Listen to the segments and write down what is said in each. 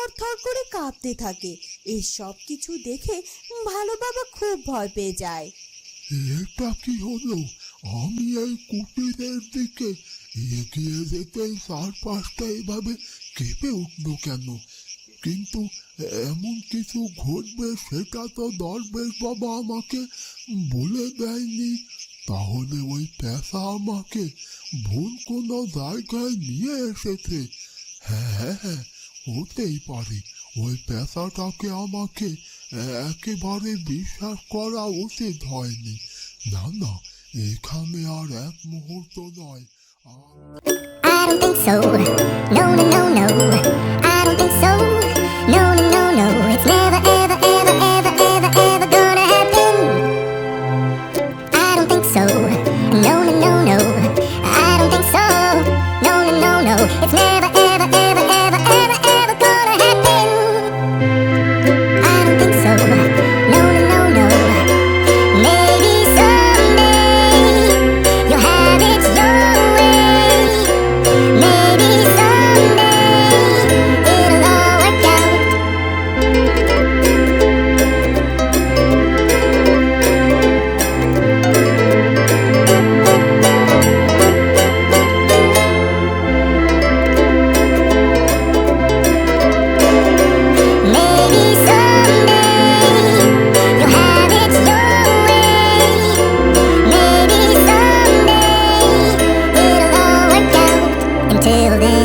থর থর করে কাঁপতে থাকে। এই সব কিছু দেখে ভালো বাবা খুব ভয় পেয়ে যায়। এটা কি হলো? আমি এই কুটিরের দিকে এগিয়ে যেতেই চারপাশটা এভাবে কেঁপে উঠল কেন? কিন্তু এমন কিছু ঘটবে সেটা তো দরবেশ বাবা আমাকে বলে দেয়নি। তাহলে ওই পেশা আমাকে ভুল কোনো জায়গায় নিয়ে এসেছে। হ্যাঁ হ্যাঁ হ্যাঁ হতেই পারে। ওই পেশাটাকে আমাকে একেবারে বিশ্বাস করা উচিত হয়নি। না না এখানে আর এক মুহূর্ত নয়। I don't think so. No, no, no, building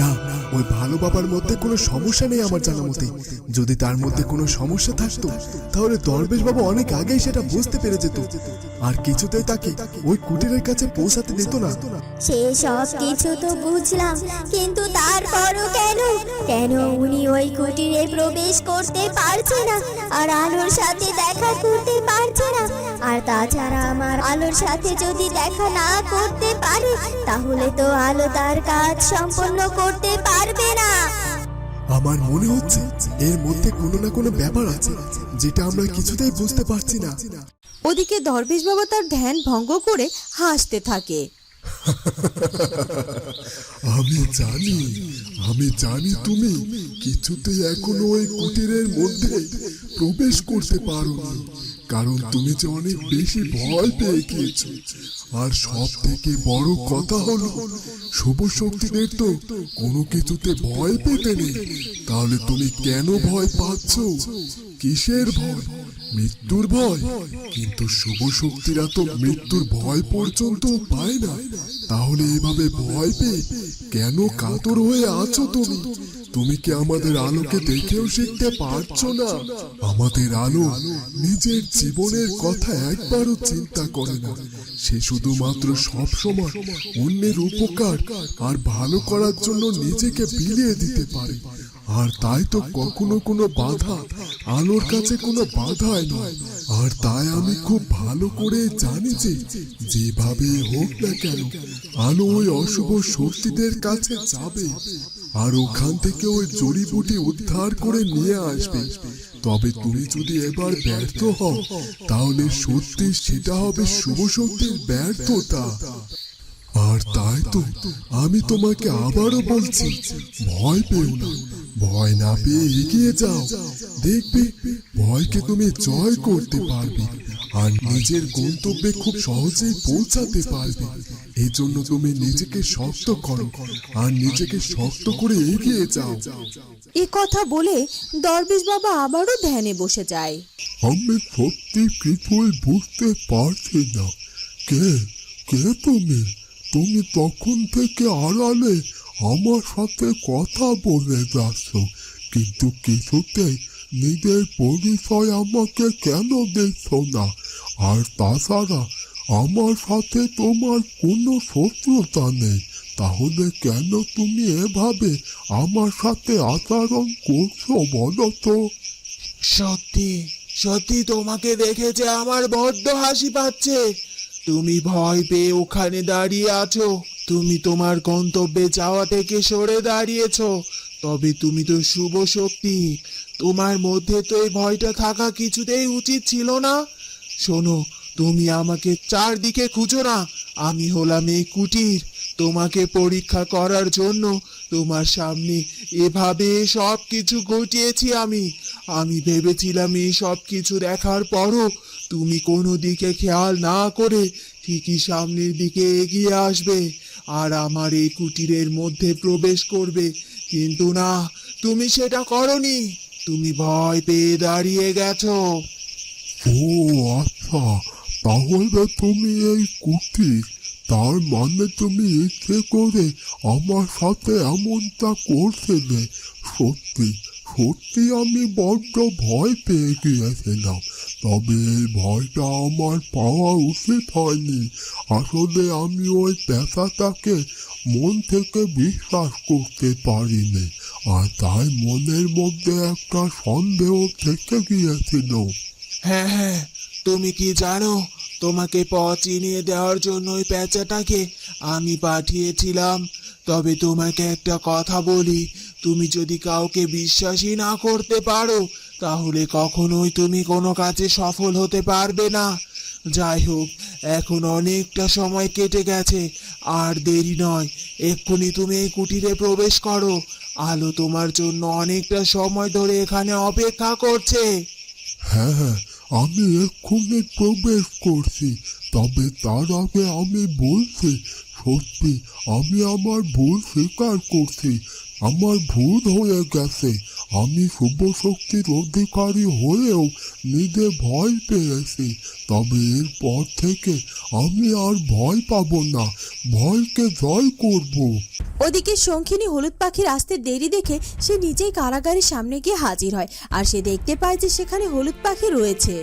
না, ওই ভালো বাবার মধ্যে কোনো সমস্যা নেই আমার জানা মতে যদি তার মধ্যে কোনো সমস্যা থাকতো, তাহলে দরবেশ বাবা অনেক আগেই সেটা বুঝতে পেরে যেত। আর কিছুতেই তাকে ওই কুটিরের কাছে পৌঁছাতে দিত না। সে সব কিছু তো বুঝলাম, কিন্তু তারপরও কেন? কেন উনি ওই কুটিরে প্রবেশ করতে পারছে না? আর আলোর সাথে দেখা করতে পারছে না? আর তাছাড়া আমার আলোর সাথে যদি দেখা না করতে পারে তাহলে তো আলো তার কাজ সম্পন্ন করতে পারবে না। আমার মনে হচ্ছে এর মধ্যে কোনো না কোনো ব্যাপার আছে যেটা আমরা কিছুতেই বুঝতে পারছি না। ওদিকে দরবেশ বাবা তার ধ্যান ভঙ্গ করে হাসতে থাকে। আমি জানি আমি জানি তুমি কিছুতেই এখনও ওই কুটিরের মধ্যে প্রবেশ করতে পারোনি। কারণ তুমি যে অনেক বেশি ভয় পেয়ে গিয়েছো। আর সব থেকে বড় কথা হলো, শুভ শক্তিদের তো কোনো কিছুতে ভয় পেতে নেই। তাহলে তুমি কেন ভয় পাচ্ছ? কিসের ভয়? মৃত্যুর ভয়? কিন্তু শুভ শক্তিরা তো মৃত্যুর ভয় পর্যন্ত পায় না। তাহলে এভাবে ভয় পেয়ে কেন কাতর হয়ে আছো তুমি? তুমি কি আমাদের আলোকে দেখেও শিখতে পারছ না? আমাদের আলো নিজের জীবনের কথা একবারও চিন্তা করে না। সে শুধুমাত্র সব সময় অন্যের উপকার আর ভালো করার জন্য নিজেকে বিলিয়ে দিতে পারে। আর তাই তো কখনো কোনো বাধা আলোর কাছে কোনো বাধাই নয়। আর তাই আমি খুব ভালো করে জানি যে যেভাবে হোক না কেন, আলো ওই অশুভ শক্তিদের কাছে যাবে, আর ওখান থেকে ওই জড়িবুটি উদ্ধার করে নিয়ে আসবে। তবে তুমি যদি এবার ব্যর্থ হও, তাহলে সত্যি সেটা হবে শুভ শক্তির ব্যর্থতা। আর তাই তো আমি তোমাকে আবারও বলছি, ভয় পেও না। ভয় না পেয়ে এগিয়ে যাও। দেখবে ভয়কে তুমি জয় করতে পারবে আর নিজের গন্তব্যে খুব সহজেই পৌঁছাতে পারবে। এই জন্য তুমি নিজেকে শক্ত করো আর নিজেকে শক্ত করে এগিয়ে যাও। এ কথা বলে দরবেশ বাবা আবারও ধ্যানে বসে যায়। আমি সত্যি কিছুই বুঝতে পারছি না। কে কে তুমি? তুমি তখন থেকে আড়ালে আমার সাথে কথা বলে যাচ্ছ, কিন্তু কিছুতেই নিজের পরিচয় আমাকে কেন দিচ্ছ না? আর তাছাড়া আমার সাথে তোমার কোনো শত্রুতা নেই, তাহলে কেন তুমি এভাবে আমার সাথে আচরণ করছ বলো তো? সত্যি সত্যি তোমাকে দেখে যে আমার বড্ড হাসি পাচ্ছে। তুমি ভয় পেয়ে ওখানে দাঁড়িয়ে আছো। তুমি তোমার গন্তব্যে যাওয়া থেকে সরে দাঁড়িয়েছো, তবে তুমি তো শুভ শক্তি। তোমার মধ্যে তো এই ভয়টা থাকা কিছুতেই উচিত ছিল না। শোনো, তুমি আমাকে চারদিকে খুঁজো না। আমি হলাম এই কুটির। তোমাকে পরীক্ষা করার জন্য তোমার সামনে এভাবে সব কিছু ঘটিয়েছি আমি। আমি ভেবেছিলাম এই সব কিছু দেখার পরও তুমি কোনো দিকে খেয়াল না করে ঠিকই সামনের দিকে এগিয়ে আসবে। আর আমার এই কুটিরের মধ্যে প্রবেশ করবে। কিন্তু না, তুমি সেটা করনি। তুমি ভয় পেয়ে দাঁড়িয়ে গেছো। ও আচ্ছা। তাহলে তুমি এই কুটির, তার মানে তুমি ইচ্ছে করে আমার সাথে এমনটা করছিলে। সত্যি সত্যি আমি বড্ড ভয় পেয়ে গিয়েছিলাম। তবে ভয়টা আমার পাওয়া উচিত হয়নি। আসলে আমি ওই পেশাটাকে মন থেকে বিশ্বাস করতে পারিনি, আর তাই মনের মধ্যে একটা সন্দেহ থেকে গিয়েছিল। হ্যাঁ হ্যাঁ তুমি কি জানো, তোমাকে পথ চিনিয়ে দেওয়ার জন্য ওই প্যাঁচাটাকে আমি পাঠিয়েছিলাম। তবে তোমাকে একটা কথা বলি, তুমি যদি কাউকে বিশ্বাসই না করতে পারো তাহলে কখনোই তুমি কোনো কাজে সফল হতে পারবে না। যাই হোক, এখন অনেকটা সময় কেটে গেছে, আর দেরি নয়, এক্ষুনি তুমি এই কুটিরে প্রবেশ করো। আলো তোমার জন্য অনেকটা সময় ধরে এখানে অপেক্ষা করছে। হ্যাঁ হ্যাঁ আমি এক্ষুনি প্রবেশ করছি, তবে তার আগে আমি বলছি সত্যি, আমি আমার ভুল স্বীকার করছি। আমার ভুল হয়ে গেছে। আমি শুভ শক্তির অধিকারী হয়েও নিজে ভয় পেয়েছি। তবে এরপর থেকে আমি আর ভয় পাব না। ভয়কে জয় করব। ওদিকে শঙ্খিনী হলুদ পাখির আসতে দেরি দেখে সে নিজেই কারাগারের সামনে গিয়ে হাজির হয়। আর সে দেখতে পায় যে সেখানে হলুদ পাখি রয়েছে।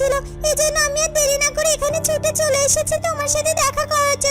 হচ্ছিল এজন্য আমি আর দেরি না করে এখানে ছুটে চলে এসেছি। তোমার সাথে দেখা করার জন্য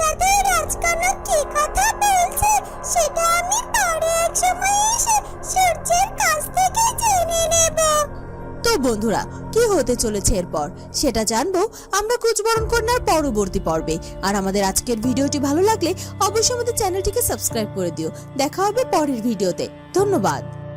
সাথে কি কথা বলছে, সেটা আমি পরে এসে সূর্যের কাছ থেকে জেনে নেব। তো বন্ধুরা, কি হতে চলেছে এরপর? সেটা জানব আমরা কুচবরণ কন্যার পরবর্তী পর্বে। আর আমাদের আজকের ভিডিওটি ভালো লাগলে অবশ্যই আমাদের চ্যানেলটিকে সাবস্ক্রাইব করে দিও। দেখা হবে পরের ভিডিওতে। ধন্যবাদ।